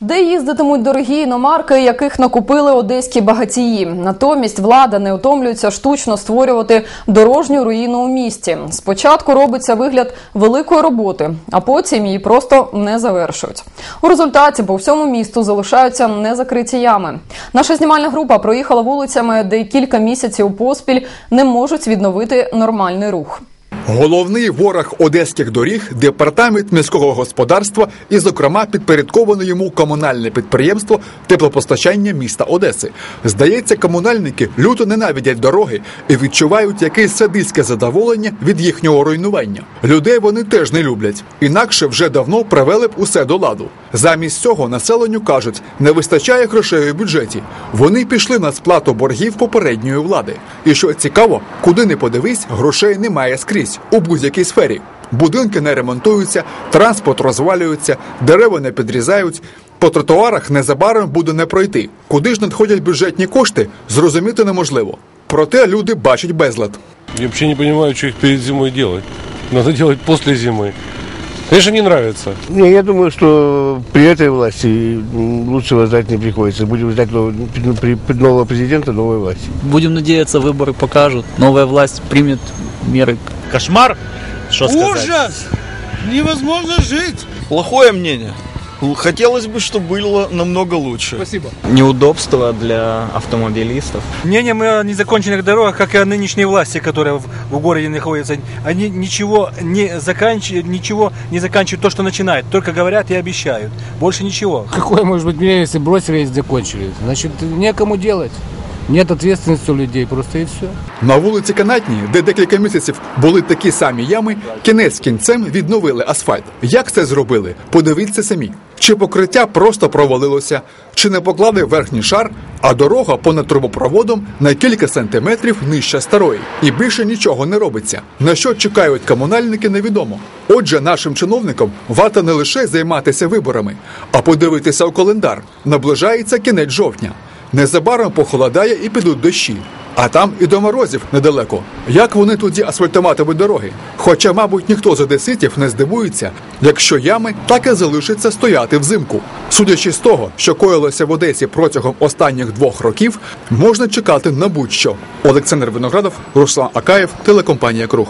Де їздитимуть дорогі іномарки, яких накупили одеські багатії. Натомість влада не утомлюється штучно створювати дорожню руїну у місті. Спочатку робиться вигляд великої роботи, а потім її просто не завершують. У результаті по всьому місту залишаються незакриті ями. Наша знімальна група проїхала вулицями, де кілька місяців поспіль не можуть відновити нормальний рух. Головний ворог одеських доріг департамент міського господарства і, зокрема, підпорядковане йому комунальне підприємство теплопостачання міста Одеси. Здається, комунальники люто ненавидять дороги і відчувають якесь садистське задоволення від їхнього руйнування. Людей вони теж не люблять, інакше вже давно привели б усе до ладу. Замість цього населенню кажуть, не вистачає грошей у бюджеті. Вони пішли на сплату боргів попередньої влади. І що цікаво, куди не подивись, грошей немає скрізь у будь-якій сфері. Будинки не ремонтуються, транспорт розвалюється, дерева не підрізають. По тротуарах незабаром буде не пройти. Куди ж надходять бюджетні кошти, зрозуміти неможливо. Проте люди бачать безлад. Я вообще не понимаю, что их перед зимой делать. Надо делать после зимы. Конечно, не нравится. Не, я думаю, что при этой власти м, лучшего ждать не приходится. Будем ждать нового, при- при- нового президента, новой власти. Будем надеяться, выборы покажут. Новая власть примет меры. Кошмар, что сказать. Ужас! Невозможно жить! Плохое мнение. Хотелось бы, чтобы было намного лучше. неудобства для автомобилистов. Мнением о незаконченных дорогах, как и о нынешней власти, которая в, в городе находится, они ничего не заканчивают, ничего не заканчивают то, что начинают, только говорят и обещают. Больше ничего. Какое может быть мнение, если бросили и закончили? Значит, некому делать. Нет ответственности у людей, просто и все. На вулиці Канатній, де декілька місяців були такі самі ями, кінець кінцем відновили асфальт. Як це зробили? Подивіться самі. Чи покриття просто провалилося, чи не поклали верхній шар, а дорога понад трубопроводом на кілька сантиметрів нижче старої. І більше нічого не робиться. На що чекають комунальники, невідомо. Отже, нашим чиновникам варто не лише займатися виборами, а подивитися у календар. Наближається кінець жовтня. Незабаром похолодає і підуть дощі. А там і до морозів недалеко. Як вони тоді асфальтуватимуть дороги? Хоча, мабуть, ніхто з одеситів не здивується, якщо ями так і залишаться стояти взимку. Судячи з того, що коїлося в Одесі протягом останніх двох років, можна чекати на будь-що. Олександр Виноградов, Руслан Акаєв, телекомпанія Круг.